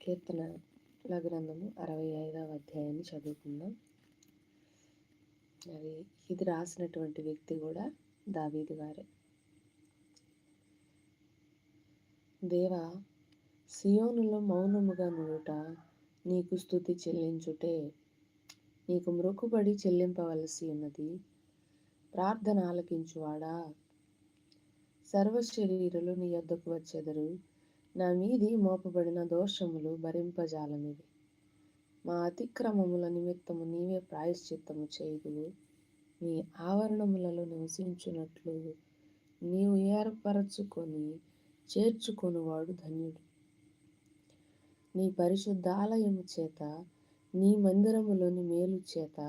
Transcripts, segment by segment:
కీర్తనల గ్రంథము అరవై ఐదవ అధ్యాయాన్ని చదువుకుందాం. అది ఇది రాసినటువంటి వ్యక్తి కూడా దావీదు గారే. దేవా సియోనులో మౌనముగా నుడుట నీకు స్థుతి చెల్లించుటే నీకు మృక్కుబడి చెల్లింపవలసి ఉన్నది. ప్రార్థన ఆలకించువాడా? సర్వశరీరులు నీ యొద్దకు వచ్చెదరు. నా మీది మోపబడిన దోషములు భరింపజాలనివి మా అతిక్రమముల నిమిత్తము నీవే ప్రాయశ్చిత్తము చేయుదువు. నీ ఆవరణములలో నివసించున్నట్లు నీవు ఏర్పరచుకొని చేర్చుకొనివాడు ధన్యుడు. నీ పరిశుద్ధ ఆలయము చేత నీ మందిరములోని మేలు చేత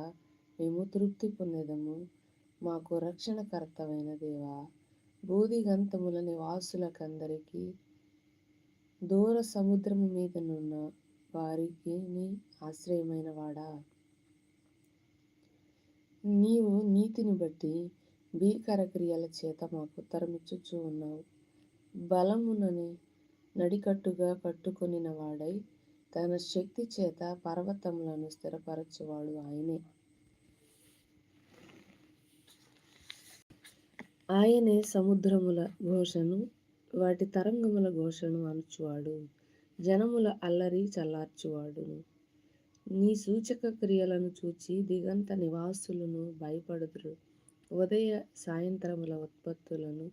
మేము తృప్తి పొందేదము. మాకు రక్షణకర్తమైన దేవా బూదిగంతముల నివాసులకందరికీ దూర సముద్రము మీదనున్న వారికి నీ ఆశ్రయమైన వాడా? నీవు నీతిని బట్టి భీకర క్రియల చేత మాకు తరమిచ్చుచు ఉన్నావు. బలమునని నడికట్టుగా కట్టుకొనిన వాడై తన శక్తి చేత పర్వతములను స్థిరపరచువాడు ఆయనే. ఆయనే సముద్రముల ఘోషను వాటి తరంగముల ఘోషను అణుచువాడు. జనముల అల్లరి చల్లార్చువాడును నీ సూచక క్రియలను చూచి దిగంత నివాసులను భయపడుదురు. ఉదయ సాయంత్రముల ఉత్పత్తులను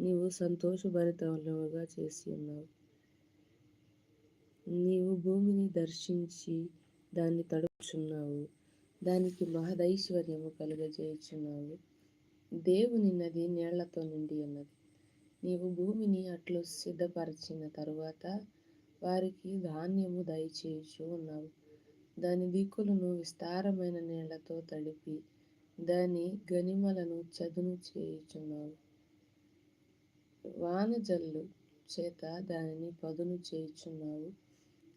నీవు సంతోషభరితములుగా చేసి ఉన్నావు. నీవు భూమిని దర్శించి దాన్ని తడుపుచున్నావు. దానికి మహదైశ్వర్యము కలుగజేయుచున్నావు. దేవుని నది నీళ్ళతో నిండి ఉన్నది. నీవు భూమిని అట్లు సిద్ధపరిచిన తరువాత వారికి ధాన్యము దయచేయుచు ఉన్నావు. దాని దిక్కులను విస్తారమైన నీళ్ళతో తడిపి దాని గనిమలను చదును చేయుచున్నావు. వానజల్లు చేత దానిని పదును చేయుచున్నావు.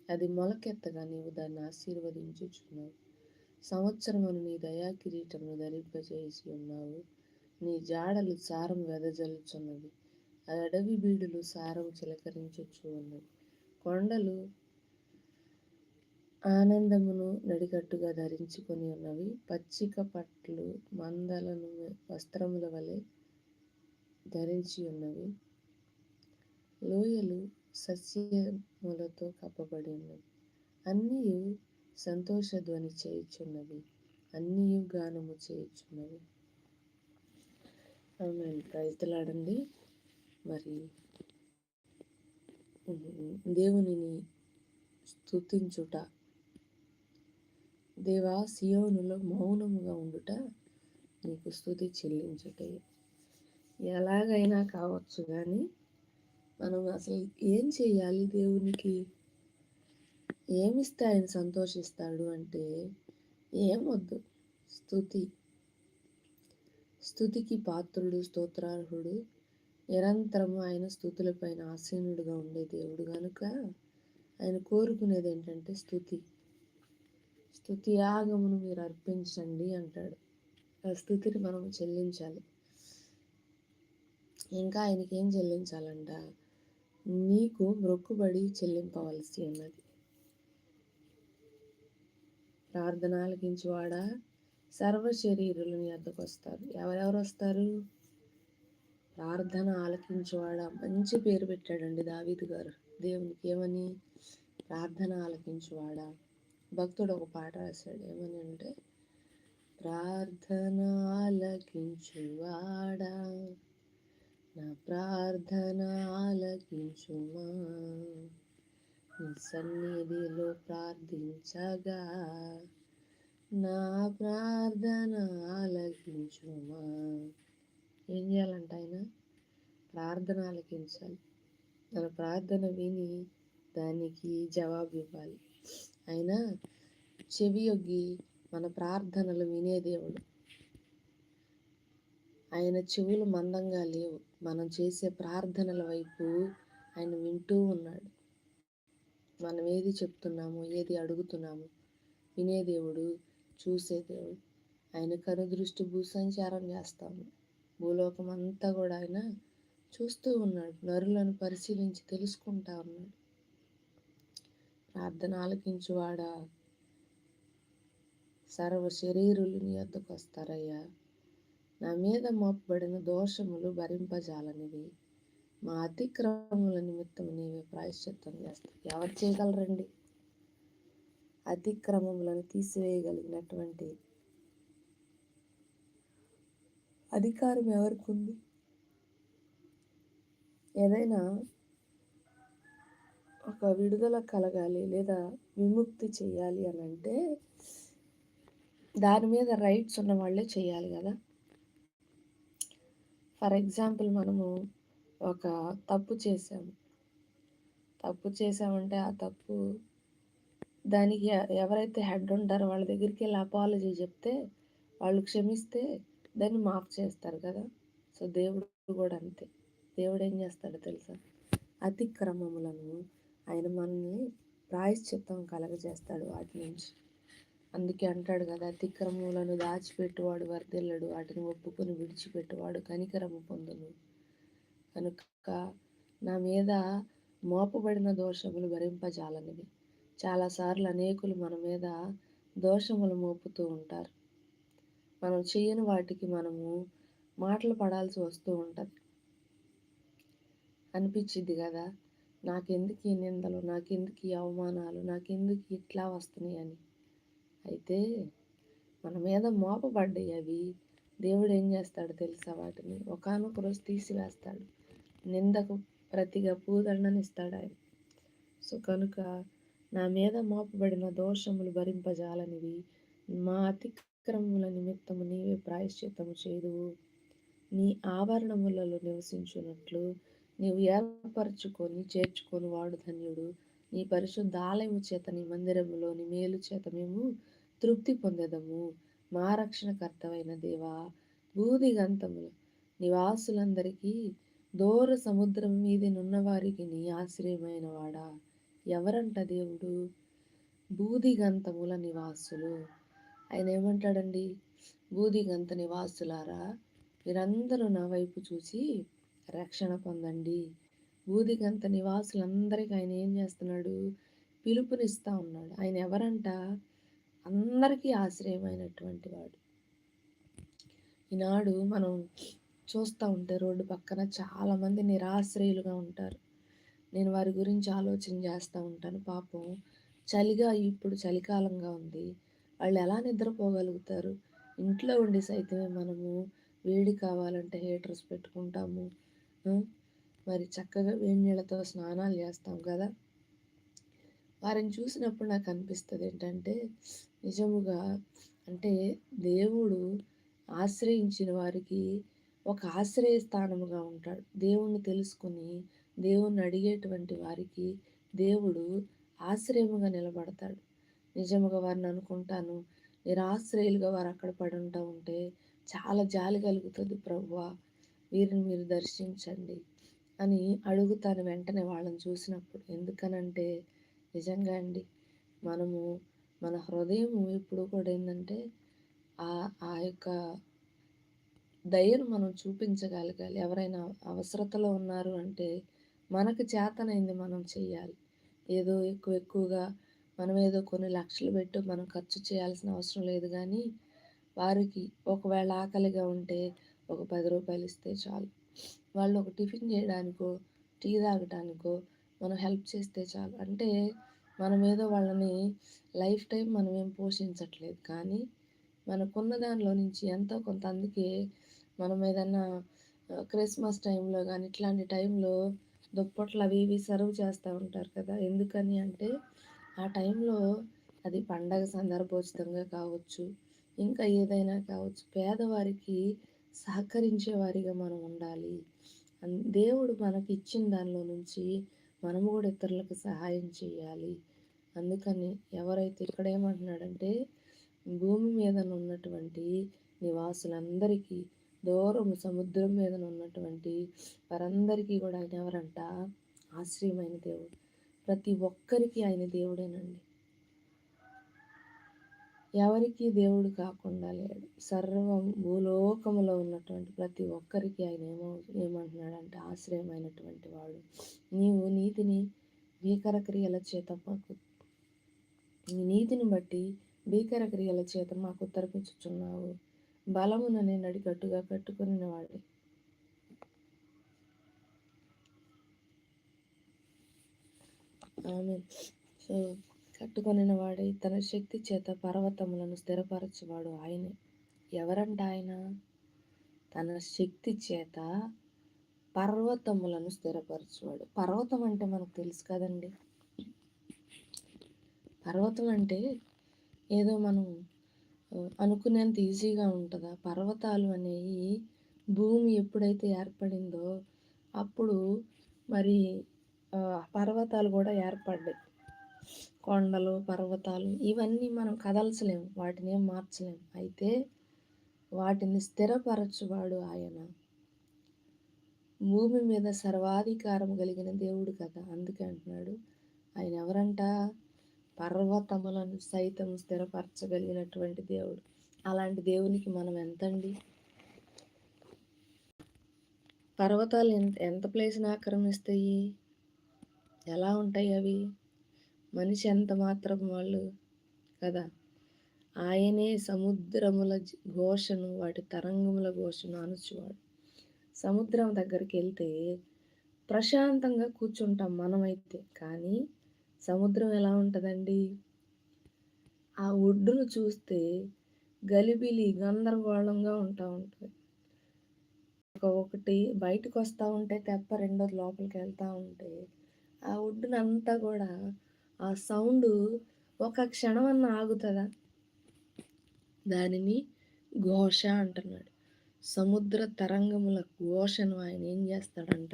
అది మొలకెత్తగా నీవు దాన్ని ఆశీర్వదించుచున్నావు. సంవత్సరమును నీ దయా కిరీటమును ధరింపజేసి ఉన్నావు. నీ జాడలు సారం వెదజల్లుచున్నవి. అడవి బీడులు సారం చిలకరించుచు ఉన్నవి కొండలు ఆనందమును నడికట్టుగా ధరించుకొని ఉన్నవి. పచ్చిక పట్లు మందలను వస్త్రముల వలె ధరించి ఉన్నవి. లోయలు సస్యములతో కప్పబడి ఉన్నవి. అన్నీ సంతోషధ్వని చేయుచున్నవి. అన్నీ గానము చేయుచున్నవి. అవునండి ప్రయత్నాడండి మరి దేవునిని స్థుతించుట దేవా సియోనులో మౌనముగా ఉండుట నీకు స్థుతి చెల్లించుట ఎలాగైనా కావచ్చు కానీ మనం అసలు ఏం చేయాలి దేవునికి? ఏమిస్తే ఆయన సంతోషిస్తాడు అంటే ఏమొద్దు. స్థుతి స్థుతికి పాత్రుడు స్తోత్రార్హుడు నిరంతరము ఆయన స్థుతులపైన ఆసీనుడుగా ఉండే దేవుడు కనుక ఆయన కోరుకునేది ఏంటంటే స్థుతి. స్థుతి యాగమును మీరు అర్పించండి అంటాడు. ఆ స్థుతిని మనం చెల్లించాలి. ఇంకా ఆయనకి ఏం చెల్లించాలంట? నీకు మొక్కుబడి చెల్లింపవలసి ఉన్నది. ప్రార్థన ఆలకించువాడా? సర్వ శరీరులు నీ వస్తారు. ఎవరెవరు వస్తారు? ప్రార్థన ఆలకించేవాడ. మంచి పేరు పెట్టాడండి దావీదు గారు. దేవునికి ఏమని? ప్రార్థన ఆలకించేవాడ? భక్తుడు ఒక పాట రాశాడు. ఏమని అంటే ప్రార్థన ఆలకించువాడా? నా ప్రార్థన ఆలకించుమా? నీ సన్నిధిలో ప్రార్థించగా? నా ప్రార్థన ఆలకించుమా? ఏం చేయాలంట ఆయన? ప్రార్థన ఆలకించాలి మన ప్రార్థన విని దానికి జవాబు ఇవ్వాలి. ఆయన చెవి యొగ్గి మన ప్రార్థనలు వినే దేవుడు. ఆయన చెవులు మందంగా లేవు. మనం చేసే ప్రార్థనల వైపు ఆయన వింటూ ఉన్నాడు. మనం ఏది చెప్తున్నామో ఏది అడుగుతున్నామో వినే దేవుడు చూసే దేవుడు. ఆయన కనుదృష్టి భూసంచారం చేస్తాము. భూలోకం అంతా కూడా ఆయన చూస్తూ ఉన్నాడు. నరులను పరిశీలించి తెలుసుకుంటా ఉన్నాడు. ప్రార్థన ఆలకించువాడా. సర్వ శరీరులు నీ వద్దకు వస్తారయ్యా. నా మీద మోపబడిన దోషములు భరింపజాలనివి. మా అతిక్రమముల నిమిత్తం నీవే ప్రాయశ్చిత్తం చేస్తావు. ఎవరు చేయగలరండి? అతిక్రమములను తీసివేయగలిగినటువంటి అధికారం ఎవరికి ఉంది ఏదైనా ఒక విడుదల కలగాలి లేదా విముక్తి చేయాలి అని అంటే దాని మీద రైట్స్ ఉన్న వాళ్ళే చేయాలి కదా. ఫర్ ఎగ్జాంపుల్ మనము ఒక తప్పు చేసాము. తప్పు చేసామంటే ఆ తప్పు దానికి ఎవరైతే హెడ్ ఉంటారో వాళ్ళ దగ్గరికి వెళ్ళి అపాలజీ చెప్తే వాళ్ళు క్షమిస్తే దాన్ని మాఫ్ చేస్తారు కదా. సో దేవుడు కూడా అంతే. దేవుడు ఏం చేస్తాడో తెలుసా? అతిక్రమములను ఆయన మనల్ని ప్రాయశ్చిత్తం కలగజేస్తాడు వాటి నుంచి. అందుకే అంటాడు కదా అతిక్రమములను దాచిపెట్టువాడు వర్దిల్లడు వాటిని ఒప్పుకొని విడిచిపెట్టువాడు కనికరము పొందును. కనుక నా మీద మోపబడిన దోషములు భరింపజాలనివి. చాలాసార్లు అనేకులు మన మీద దోషములు మోపుతూ ఉంటారు. మనం చేయని వాటికి మనము మాటలు పడాల్సి వస్తూ ఉంటుంది. అనిపించింది కదా? నాకెందుకు ఈ నిందలు? నాకెందుకు ఈ అవమానాలు? నాకెందుకు ఇట్లా వస్తున్నాయి అని. అయితే మన మీద మోపబడ్డాయి అవి. దేవుడు ఏం చేస్తాడు తెలుసా వాటిని? ఒకనొక రోజు తీసివేస్తాడు. నిందకు ప్రతిగా పూదండనిస్తాడు ఆయన. సో కనుక నా మీద మోపబడిన దోషములు భరింపజాలనివి మా అతి అతిక్రమముల నిమిత్తము నీవే ప్రాయశ్చిత్తము చేదువు. నీ ఆభరణములలో నివసించున్నట్లు నీవు ఏర్పరచుకొని చేర్చుకొని వాడు ధన్యుడు. నీ పరిశుద్ధ ఆలయము చేత నీ మందిరములోని మేలు చేత మేము తృప్తి పొందదము. మా రక్షణకర్తవైన దేవా భూదిగంతములు నివాసులందరికీ దూర సముద్రం మీదనున్న వారికి నీ ఆశ్రయమైన వాడా. ఎవరంట దేవుడు? బూదిగంతముల నివాసులు. ఆయన ఏమంటాడండి? బూదిగంత నివాసులారా మీరందరూ నా వైపు చూసి రక్షణ పొందండి. బూదిగంత నివాసులందరికీ ఆయన ఏం చేస్తున్నాడు? పిలుపునిస్తూ ఉన్నాడు. ఆయన ఎవరంట? అందరికీ ఆశ్రయమైనటువంటి వాడు. ఈనాడు మనం చూస్తూ ఉంటే రోడ్డు పక్కన చాలామంది నిరాశ్రయులుగా ఉంటారు. నేను వారి గురించి ఆలోచన చేస్తూ ఉంటాను. పాపం చలిగా ఇప్పుడు చలికాలంగా ఉంది. వాళ్ళు ఎలా నిద్రపోగలుగుతారు? ఇంట్లో ఉండి సైతమే మనము వేడి కావాలంటే హీటర్స్ పెట్టుకుంటాము. మరి చక్కగా వేడి నీళ్ళతో స్నానాలు చేస్తాం కదా? వారిని చూసినప్పుడు నాకు అనిపిస్తుంది ఏంటంటే నిజముగా అంటే దేవుడు ఆశ్రయించిన వారికి ఒక ఆశ్రయ స్థానముగా ఉంటాడు. దేవుణ్ణి తెలుసుకుని దేవుణ్ణి అడిగేటువంటి వారికి దేవుడు ఆశ్రయముగా నిలబడతాడు. నిజముగా వారిని అనుకుంటాను. నిరాశ్రయులుగా వారు అక్కడ పడి ఉంటా ఉంటే చాలా జాలి కలుగుతుంది ప్రభువ వీరిని మీరు దర్శించండి అని అడుగుతాను వెంటనే వాళ్ళని చూసినప్పుడు. ఎందుకనంటే నిజంగా అండి మనము మన హృదయం ఇప్పుడు కూడా ఏంటంటే ఆ ఆ యొక్క దయను మనం చూపించగలగాలి. ఎవరైనా అవసరతలో ఉన్నారు అంటే మనకు చేతనైంది మనం చేయాలి ఏదో ఎక్కువ ఎక్కువగా మనం ఏదో కొన్ని లక్షలు పెట్టి మనం ఖర్చు చేయాల్సిన అవసరం లేదు కానీ వారికి ఒకవేళ ఆకలిగా ఉంటే ఒక పది రూపాయలు ఇస్తే చాలు. వాళ్ళు ఒక టిఫిన్ చేయడానికో టీ తాగటానికో మనం హెల్ప్ చేస్తే చాలు. అంటే మనం ఏదో వాళ్ళని లైఫ్ టైం మనం ఏం పోషించట్లేదు కానీ మనకున్న దానిలో నుంచి ఎంతో కొంత అందుకే మనం ఏదన్నా క్రిస్మస్ టైంలో కానీ ఇట్లాంటి టైంలో దుప్పట్లు అవి ఇవి సర్వ్ చేస్తూ ఉంటారు కదా. ఎందుకని అంటే ఆ టైంలో అది పండగ సందర్భోచితంగా కావచ్చు ఇంకా ఏదైనా కావచ్చు పేదవారికి సహకరించే వారిగా మనం ఉండాలి. దేవుడు మనకి ఇచ్చిన దానిలో నుంచి మనము కూడా ఇతరులకు సహాయం చేయాలి. అందుకని ఎవరైతే ఇక్కడ ఏమంటున్నాడంటే భూమి మీద ఉన్నటువంటి నివాసులందరికీ దూరం సముద్రం మీద ఉన్నటువంటి వారందరికీ కూడా ఆయన ఎవరంట? ఆశ్రయమైన దేవుడు. ప్రతి ఒక్కరికి ఆయన దేవుడేనండి. ఎవరికి దేవుడు కాకుండా లేడు. సర్వం భూలోకములో ఉన్నటువంటి ప్రతి ఒక్కరికి ఆయన ఏమో ఏమంటున్నాడంటే ఆశ్రయమైనటువంటి వాడు. నీవు నీతిని భీకర క్రియల చేత మాకు నీ నీతిని బట్టి భీకర క్రియల చేత మాకు తరపించుచున్నావు బలమున నేను అడిగట్టుగా కట్టుకుని వాడి ఆమె సో కట్టుకొనిన వాడై తన శక్తి చేత పర్వతములను స్థిరపరచువాడు ఆయనే. ఎవరంట ఆయన? తన శక్తి చేత పర్వతములను స్థిరపరచువాడు. పర్వతం అంటే మనకు తెలుసు కదండి. పర్వతం అంటే ఏదో మనం అనుకునేంత ఈజీగా ఉంటుందా? పర్వతాలు అనేవి భూమి ఎప్పుడైతే ఏర్పడిందో అప్పుడు మరి పర్వతాలు కూడా ఏర్పడ్డాయి. కొండలు పర్వతాలు ఇవన్నీ మనం కదల్చలేము వాటిని ఏం మార్చలేము అయితే వాటిని స్థిరపరచువాడు ఆయన. భూమి మీద సర్వాధికారం కలిగిన దేవుడు కదా అందుకే అంటున్నాడు. ఆయన ఎవరంట? పర్వతములను సైతం స్థిరపరచగలిగినటువంటి దేవుడు. అలాంటి దేవునికి మనం ఎంతండి? పర్వతాలు ఎంత ఎంత ప్లేస్ని ఆక్రమిస్తాయి? ఎలా ఉంటాయి అవి? మనిషి ఎంత మాత్రం వాళ్ళు కదా? ఆయనే సముద్రముల ఘోషను వాటి తరంగముల ఘోషను అనుచువాడు సముద్రం దగ్గరికి వెళ్తే ప్రశాంతంగా కూర్చుంటాం మనమైతే. కానీ సముద్రం ఎలా ఉంటుందండి? ఆ ఒడ్డును చూస్తే గలిబిలి గందరగోళంగా ఉంటా ఉంటుంది. ఒకటి బయటకు వస్తూ ఉంటే తెప్ప రెండోది లోపలికి వెళ్తూ ఉంటే ఆ ఒడ్డునంతా కూడా ఆ సౌండ్ ఒక క్షణం అన్న ఆగుతుందా? దానిని ఘోష అంటున్నాడు. సముద్ర తరంగముల ఘోషను ఆయన ఏం చేస్తాడంట?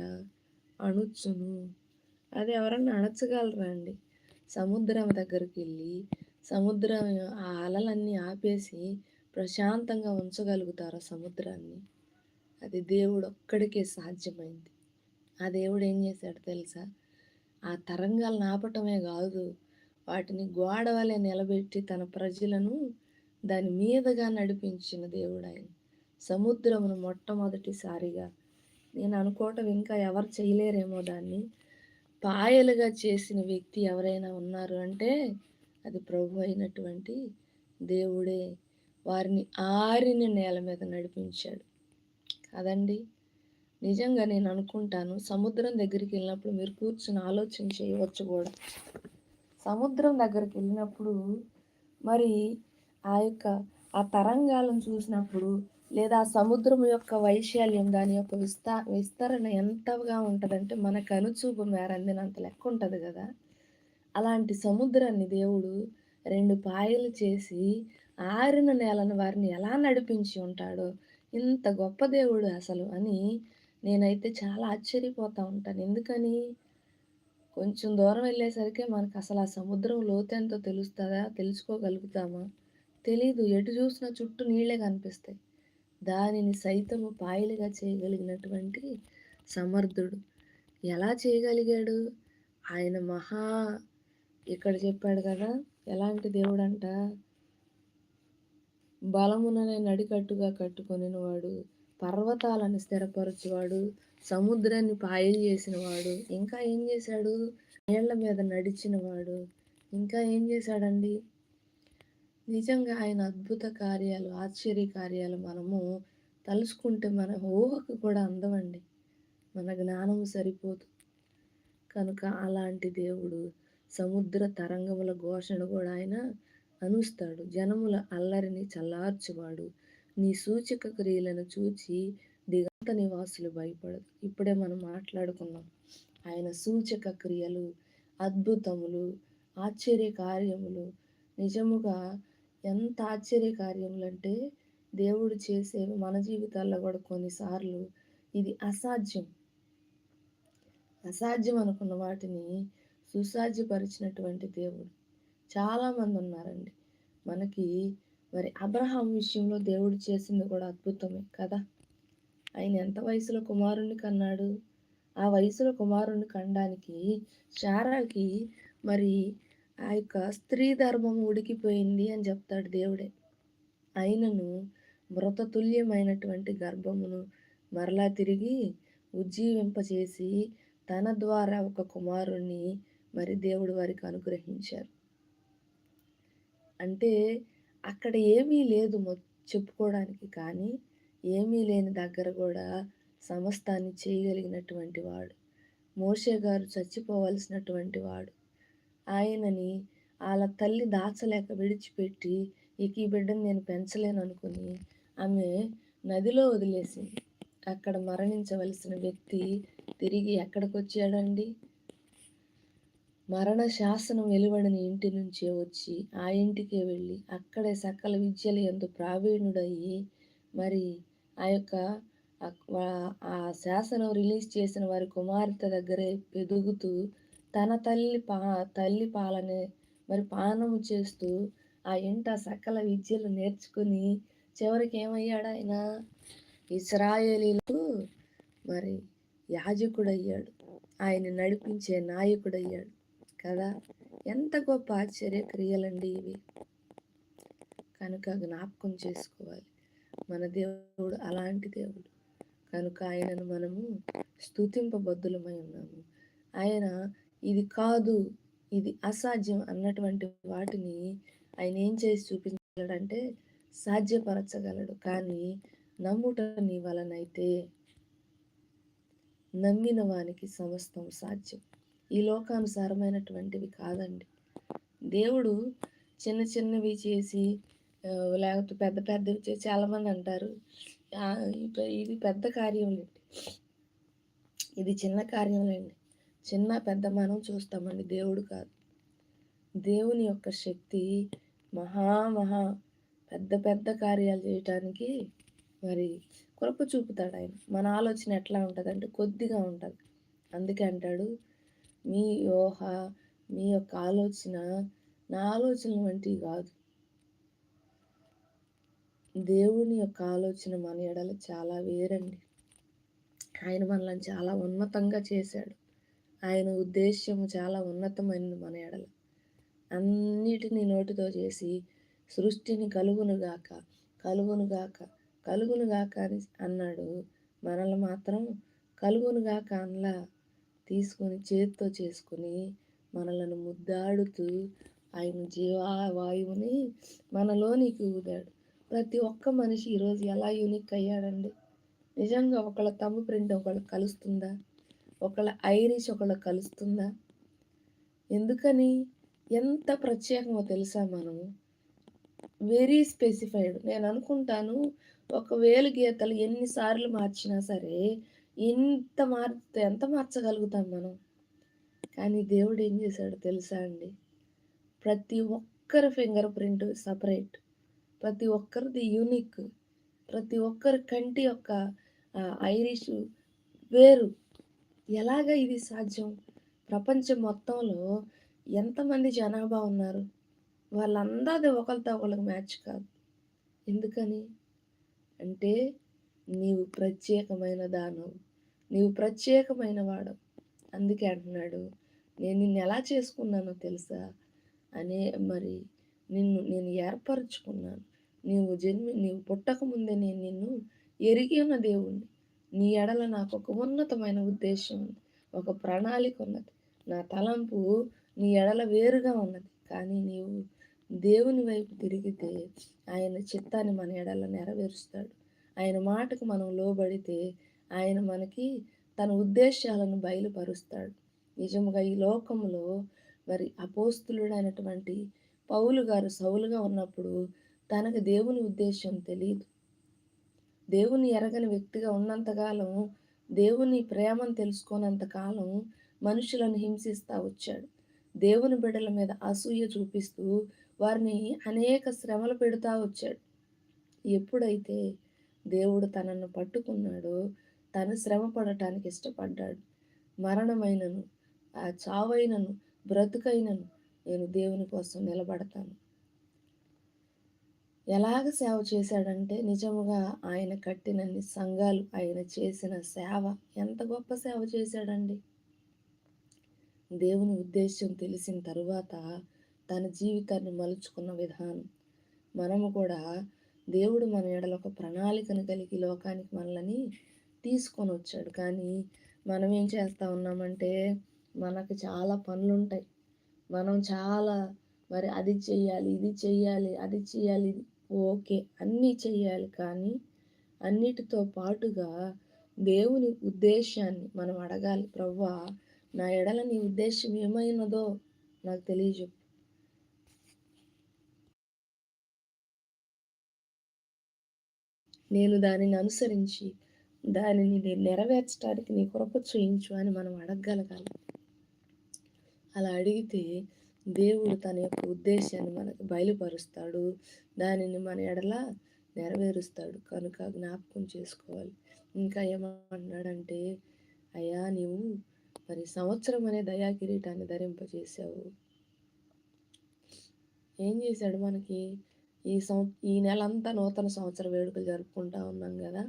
అణుచును. అది ఎవరన్నా అణచగలరా అండి? సముద్రం దగ్గరికి వెళ్ళి సముద్రం ఆ అలలన్నీ ఆపేసి ప్రశాంతంగా ఉంచగలుగుతారా సముద్రాన్ని? అది దేవుడు ఒక్కడికే సాధ్యమైంది. ఆ దేవుడు ఏం చేశాడు తెలుసా? ఆ తరంగాలను ఆపటమే కాదు వాటిని గోడ వలె నిలబెట్టి తన ప్రజలను దాని మీదుగా నడిపించిన దేవుడు ఆయన. సముద్రమును మొట్టమొదటిసారిగా నేను అనుకోవటం ఇంకా ఎవరు చేయలేరేమో దాన్ని. పాయలుగా చేసిన వ్యక్తి ఎవరైనా ఉన్నారు అంటే అది ప్రభు అయినటువంటి దేవుడే. వారిని ఆరిన నేల మీద నడిపించాడు. కదండి నిజంగా నేను అనుకుంటాను సముద్రం దగ్గరికి వెళ్ళినప్పుడు మీరు కూర్చుని ఆలోచన చేయవచ్చు కూడా. సముద్రం దగ్గరికి వెళ్ళినప్పుడు మరి ఆ యొక్క ఆ తరంగాలను చూసినప్పుడు లేదా ఆ సముద్రం యొక్క వైశాల్యం దాని యొక్క విస్తా విస్తరణ ఎంతగా ఉంటుందంటే మనకు అనుచూపు మేర అందినంత లెక్క ఉంటుంది కదా. అలాంటి సముద్రాన్ని దేవుడు రెండు పాయలు చేసి ఆరిన నేలను వారిని ఎలా నడిపించి ఉంటాడో ఇంత గొప్ప దేవుడు అసలు అని నేనైతే చాలా ఆశ్చర్యపోతూ ఉంటాను. ఎందుకని? కొంచెం దూరం వెళ్ళేసరికి మనకు అసలు ఆ సముద్రం లోతెంతో తెలుస్తుందా? తెలుసుకోగలుగుతామా? తెలీదు. ఎటు చూసినా చుట్టూ నీళ్ళే కనిపిస్తాయి. దానిని సైతము పాయలుగా చేయగలిగినటువంటి సమర్థుడు. ఎలా చేయగలిగాడు? ఆయన మహా ఇక్కడ చెప్పాడు కదా ఎలాంటి దేవుడు అంట బలముననే నడికట్టుగా కట్టుకొని వాడు పర్వతాలను స్థిరపరచువాడు సముద్రాన్ని పాయలు చేసినవాడు. ఇంకా ఏం చేశాడు? నీళ్ళ మీద నడిచినవాడు. ఇంకా ఏం చేశాడండి? నిజంగా ఆయన అద్భుత కార్యాలు ఆశ్చర్య కార్యాలు మనము తలుచుకుంటే మన ఊహకు కూడా అందమండి మన జ్ఞానము సరిపోదు. కనుక అలాంటి దేవుడు సముద్ర తరంగముల ఘోషణ కూడా ఆయన అనుస్తాడు. జనముల అల్లరిని చల్లార్చువాడు. నీ సూచక క్రియలను చూచి దిగంత నివాసులు భయపడదు. ఇప్పుడే మనం మాట్లాడుకున్నాం. ఆయన సూచక క్రియలు అద్భుతములు ఆశ్చర్య కార్యములు నిజముగా ఎంత ఆశ్చర్య కార్యములు అంటే దేవుడు చేసే మన జీవితాల్లో కూడా కొన్నిసార్లు ఇది అసాధ్యం. అసాధ్యం అనుకున్న వాటిని సుసాధ్యపరిచినటువంటి దేవుడు. చాలామంది ఉన్నారండి. మనకి మరి అబ్రహాం విషయంలో దేవుడు చేసింది కూడా అద్భుతమే కదా? ఆయన ఎంత వయసులో కుమారుణ్ణి కన్నాడు? ఆ వయసులో కుమారుణ్ణి కనడానికి శారాకి మరి ఆ యొక్క స్త్రీ ధర్మం ఉడికిపోయింది అని చెప్తాడు దేవుడే. ఆయనను మృతతుల్యమైనటువంటి గర్భమును మరలా తిరిగి ఉజ్జీవింపచేసి తన ద్వారా ఒక కుమారుణ్ణి మరి దేవుడు వారికి అనుగ్రహించారు. అంటే అక్కడ ఏమీ లేదు మొ చెప్పుకోవడానికి కానీ ఏమీ లేని దగ్గర కూడా సమస్తాన్ని చేయగలిగినటువంటి వాడు. మోషే గారు చచ్చిపోవలసినటువంటి వాడు. ఆయనని వాళ్ళ తల్లి దాచలేక విడిచిపెట్టి ఇక ఈ బిడ్డను నేను పెంచలేను అనుకుని ఆమె నదిలో వదిలేసింది. అక్కడ మరణించవలసిన వ్యక్తి తిరిగి ఎక్కడికి వచ్చాడండి మరణ శాసనం వెలువడిన ఇంటి నుంచే వచ్చి ఆ ఇంటికే వెళ్ళి అక్కడే సకల విద్యలు ఎందు ప్రావీణుడయ్యి మరి ఆ యొక్క ఆ శాసనం రిలీజ్ చేసిన వారి కుమార్తె దగ్గరే ఎదుగుతూ తన తల్లి పా తల్లి పాలనే మరి పానము చేస్తూ ఆ ఇంట సకల విద్యలు నేర్చుకుని చివరికి ఏమయ్యాడు ఆయన ఇస్రాయేలీలకు మరి యాజకుడయ్యాడు. ఆయన నడిపించే నాయకుడయ్యాడు. కదా! ఎంత గొప్ప ఆశ్చర్య క్రియలండి ఇవి. కనుక జ్ఞాపకం చేసుకోవాలి. మన దేవుడు అలాంటి దేవుడు. కనుక ఆయనను మనము స్థుతింపబద్దులమై ఉన్నాము. ఆయన ఇది కాదు ఇది అసాధ్యం అన్నటువంటి వాటిని ఆయన ఏం చేసి చూపించగలడంటే సాధ్యపరచగలడు. కానీ నమ్ముట నీ వలనైతే నమ్మిన వానికి సమస్తం సాధ్యం. ఈ లోకానుసారమైనటువంటివి కాదండి. దేవుడు చిన్న చిన్నవి చేసి లేకపోతే పెద్ద పెద్దవి చేసి చాలామంది అంటారు ఇది పెద్ద కార్యంలేండి ఇది చిన్న కార్యములండి చిన్న పెద్ద మనం చూస్తామండి దేవుడు కాదు. దేవుని యొక్క శక్తి మహా మహా పెద్ద పెద్ద కార్యాలు చేయటానికి మరి కొరకు చూపుతాడు ఆయన. మన ఆలోచన ఎట్లా ఉంటుంది అంటే కొద్దిగా ఉంటుంది. అందుకే అంటాడు మీ యోహ మీ యొక్క ఆలోచన నా ఆలోచన వంటివి కాదు. దేవుని యొక్క ఆలోచన మన ఎడల చాలా వేరండి. ఆయన మనల్ని చాలా ఉన్నతంగా చేశాడు. ఆయన ఉద్దేశ్యం చాలా ఉన్నతమైనది మన ఎడల. అన్నిటినీ నోటితో చేసి సృష్టిని కలుగునుగాక కలుగునుగాక కలుగునుగాక అని అన్నాడు. మనల్ని మాత్రం కలుగునుగాక అనలా. తీసుకొని చేతితో చేసుకొని మనలను ముద్దాడుతూ ఆయన జీవావాయువుని మనలోనికి ఊదాడు. ప్రతి ఒక్క మనిషి ఈరోజు ఎలా యూనిక్ అయ్యాడండి? నిజంగా ఒకళ్ళ తమ్ము ప్రింట్ ఒకళ్ళకి కలుస్తుందా? ఒకళ్ళ ఐరిష్ ఒకళ్ళ కలుస్తుందా? ఎందుకని? ఎంత ప్రత్యేకమో తెలుసా మనము వెరీ స్పెసిఫైడ్. నేను అనుకుంటాను ఒక వేలు గీతలు ఎన్నిసార్లు మార్చినా సరే ఎంత మార్ ఎంత మార్చగలుగుతాం మనం? కానీ దేవుడు ఏం చేశాడు తెలుసా అండి? ప్రతి ఒక్కరి ఫింగర్ ప్రింట్ సపరేట్. ప్రతి ఒక్కరిది యూనిక్. ప్రతి ఒక్కరి కంటి యొక్క ఐరిష్ వేరు. ఎలాగ ఇది సాధ్యం? ప్రపంచం మొత్తంలో ఎంతమంది జనాభా ఉన్నారు? వాళ్ళందరిది ఒకరితో ఒకరికి మ్యాచ్ కాదు. ఎందుకని? అంటే నీవు ప్రత్యేకమైన దానవు నీవు ప్రత్యేకమైన వాడు. అందుకే అంటున్నాడు నేను నిన్ను ఎలా చేసుకున్నానో తెలుసా? అనే మరి నిన్ను నేను ఏర్పరచుకున్నాను. నీవు జన్మి నీవు పుట్టక ముందే నేను నిన్ను ఎరిగి ఉన్న దేవుణ్ణి. నీ ఎడల నాకు ఒక ఉన్నతమైన ఉద్దేశం ఉంది ఒక ప్రణాళిక ఉన్నది. నా తలంపు నీ ఎడల వేరుగా ఉన్నది. కానీ నీవు దేవుని వైపు తిరిగితే ఆయన చిత్తాన్ని మన ఎడల నెరవేరుస్తాడు. ఆయన మాటకు మనం లోబడితే ఆయన మనకి తన ఉద్దేశాలను బయలుపరుస్తాడు. నిజముగా ఈ లోకంలో మరి అపోస్తులుడైనటువంటి పౌలు గారు సౌలుగా ఉన్నప్పుడు తనకు దేవుని ఉద్దేశం తెలియదు దేవుని ఎరగని వ్యక్తిగా ఉన్నంతకాలం దేవుని ప్రేమను తెలుసుకున్నంత కాలం మనుషులను హింసిస్తూ వచ్చాడు. దేవుని బిడ్డల మీద అసూయ చూపిస్తూ వారిని అనేక శ్రమలు పెడుతూ వచ్చాడు. ఎప్పుడైతే దేవుడు తనను పట్టుకున్నాడో. తను శ్రమ పడటానికి ఇష్టపడ్డాడు. మరణమైనను ఆ చావైనను బ్రతుకైనను నేను దేవుని కోసం నిలబడతాను. ఎలాగ సేవ చేశాడంటే నిజముగా ఆయన కట్టినన్ని సంఘాలు ఆయన చేసిన సేవ ఎంత గొప్ప సేవ చేశాడండి. దేవుని ఉద్దేశం తెలిసిన తరువాత తన జీవితాన్ని మలుచుకున్న విధానం. మనము కూడా దేవుడు మన ఎడల ఒక ప్రణాళికను కలిగి లోకానికి మనల్ని తీసుకొని వచ్చాడు. కానీ మనం ఏం చేస్తూ ఉన్నామంటే మనకు చాలా పనులు ఉంటాయి మనం చాలా మరి అది చెయ్యాలి ఇది చెయ్యాలి అది చెయ్యాలి ఇది ఓకే అన్నీ చెయ్యాలి. కానీ అన్నిటితో పాటుగా దేవుని ఉద్దేశాన్ని మనం అడగాలి. ప్రవ్వా నా ఎడల నీ ఉద్దేశం ఏమైనదో నాకు తెలియజెప్పు నేను దానిని అనుసరించి దానిని నెరవేర్చడానికి నీ కృప చేయించు అని మనం అడగగలగాలి. అలా అడిగితే దేవుడు తన యొక్క ఉద్దేశాన్ని మనకు బయలుపరుస్తాడు. దానిని మన ఎడల నెరవేరుస్తాడు. కనుక జ్ఞాపకం చేసుకోవాలి. ఇంకా ఏమన్నాడంటే అయ్యా నీవు మరి సంవత్సరం అనే దయా కిరీటాన్ని ధరింపజేశావు. ఏం చేశాడు మనకి? ఈ సం ఈ నెల అంతా నూతన సంవత్సర వేడుకలు జరుపుకుంటా ఉన్నాం కదా.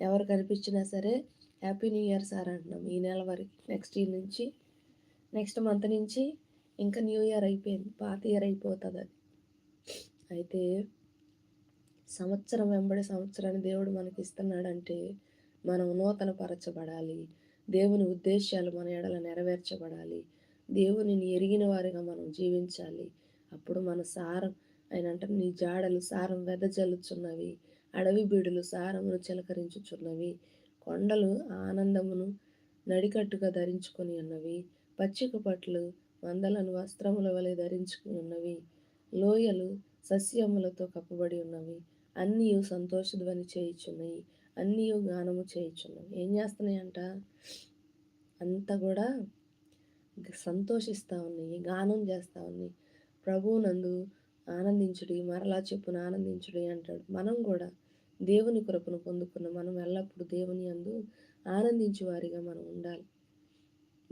ఎవరు కనిపించినా సరే హ్యాపీ న్యూ ఇయర్ సార్ అంటున్నాం. ఈ నెల వరకు నెక్స్ట్ ఇయర్ నుంచి నెక్స్ట్ మంత్ నుంచి ఇంకా న్యూ ఇయర్ అయిపోయింది. పాత ఇయర్ అయిపోతుంది అది. అయితే సంవత్సరం వెంబడి సంవత్సరాన్ని దేవుడు మనకి ఇస్తున్నాడంటే మనం నూతన పరచబడాలి దేవుని ఉద్దేశాలు మన ఎడల నెరవేర్చబడాలి. దేవునిని ఎరిగిన వారిగా మనం జీవించాలి. అప్పుడు మన సారం ఆయన అంటే నీ జాడలు సారం వెదజల్లుచున్నవి అడవి బీడులు సారమును చిలకరించుచున్నవి కొండలు ఆనందమును నడికట్టుగా ధరించుకొని ఉన్నవి పచ్చిక పట్లు మందలను వస్త్రముల వలె ధరించుకుని ఉన్నవి లోయలు సస్యములతో కప్పబడి ఉన్నవి అన్నీ సంతోషధ్వని చేయుచున్నాయి అన్నీ గానము చేయుచున్నవి. ఏం చేస్తున్నాయి అంట అంతా కూడా సంతోషిస్తూ ఉన్నాయి గానం చేస్తూ ఉన్నాయి. ప్రభువునందు ఆనందించుడి మరలా చెప్పున ఆనందించుడి అంటాడు. మనం కూడా దేవుని కృపను పొందుకున్న మనం ఎల్లప్పుడూ దేవుని అందు ఆనందించే వారిగా మనం ఉండాలి.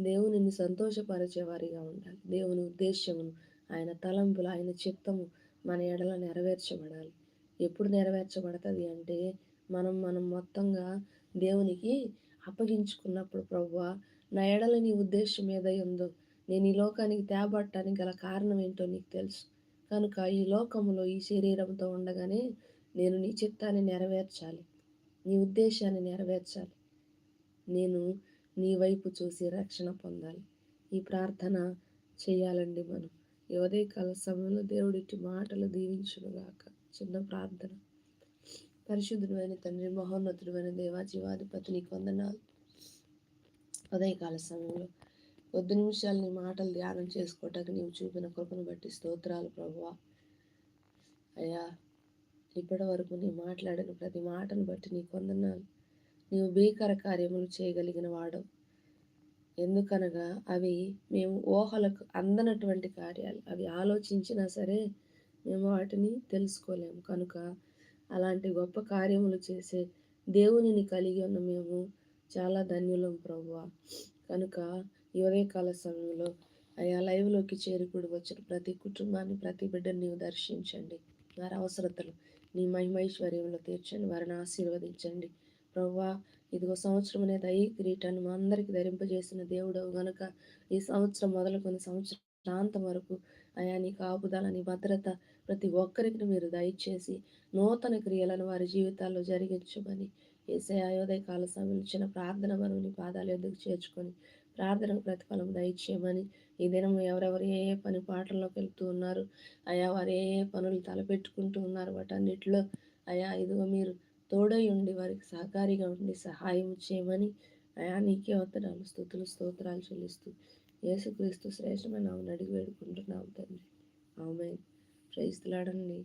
దేవునిని సంతోషపరిచేవారిగా ఉండాలి. దేవుని ఉద్దేశ్యమును ఆయన తలంపులు ఆయన చిత్తము మన ఎడల నెరవేర్చబడాలి. ఎప్పుడు నెరవేర్చబడుతుంది అంటే మనం మనం మొత్తంగా దేవునికి అప్పగించుకున్నప్పుడు ప్రవ్వ నా ఎడల నీ ఉద్దేశం ఏదై ఉందో నేను ఈ లోకానికి తేబట్టడానికి గల కారణం ఏంటో నీకు తెలుసు. కనుక ఈ లోకములో ఈ శరీరంతో ఉండగానే నేను నీ చిత్తాన్ని నెరవేర్చాలి. నీ ఉద్దేశాన్ని నెరవేర్చాలి. నేను నీ వైపు చూసి రక్షణ పొందాలి. ఈ ప్రార్థన చేయాలండి మనం. యువదే కాల సమయంలో దేవుడిటి మాటలు దీవించునుగాక చిన్న ప్రార్థన. పరిశుద్ధుడైన తండ్రి మహోన్నతుడైన దేవాజీవాధిపతి నీకు వందనాలు. ఉదయకాల సమయంలో కొద్ది నిమిషాలు నీ మాటలు ధ్యానం చేసుకోవటానికి నీవు చూపిన కృపను బట్టి స్తోత్రాలు ప్రభువా. అయ్యా ఇప్పటి వరకు నీ మాట్లాడిన ప్రతి మాటను బట్టి నీ కొందనాలు నీవు భీకర కార్యములు చేయగలిగిన వాడు. ఎందుకనగా అవి మేము ఊహలకు అందనటువంటి కార్యాలు. అవి ఆలోచించినా సరే మేము వాటిని తెలుసుకోలేము. కనుక అలాంటి గొప్ప కార్యములు చేసే దేవునిని కలిగి ఉన్న మేము చాలా ధన్యులం ప్రభువ. కనుక ఈ కాల సమయంలో అయా లైవ్లోకి చేరుకుడు వచ్చిన ప్రతి కుటుంబాన్ని ప్రతి బిడ్డని నీవు దర్శించండి. వారి అవసరతలు నీ మహిమైశ్వర్యంలో తీర్చండి. వారిని ఆశీర్వదించండి. ప్రవ్వా ఇదిగో సంవత్సరం అనేది దయ కిరీటాన్ని మా అందరికి ధరింపజేసిన దేవుడు గనుక ఈ సంవత్సరం మొదలుకొని సంవత్సరం ప్రాంతం వరకు అయా నీ కాపుదల నీ భద్రత ప్రతి ఒక్కరికి మీరు దయచేసి నూతన క్రియలను వారి జీవితాల్లో జరిగించమని ఏసే ఆయోదయ కాల సమయంలో ఇచ్చిన ప్రార్థన మనం నీ పాదాలు ఎందుకు చేర్చుకొని ప్రార్థనకు ప్రతిఫలం దయచేయమని ఈ దినం ఎవరెవరు ఏ ఏ పని పాటల్లోకి వెళ్తూ ఉన్నారు అయా వారు ఏ ఏ పనులు తలపెట్టుకుంటూ ఉన్నారు వాటన్నిటిలో అయా ఇదిగో మీరు తోడై ఉండి వారికి సహకారిగా ఉండి సహాయం చేయమని అయా నీకే వద్దడాలు స్థుతులు స్తోత్రాలు చెల్లిస్తూ యేసుక్రీస్తు శ్రేష్టమైన ఆమెను అడిగి వేడుకుంటున్నాం తండ్రి. ఆమె ప్రైజ్లాడండి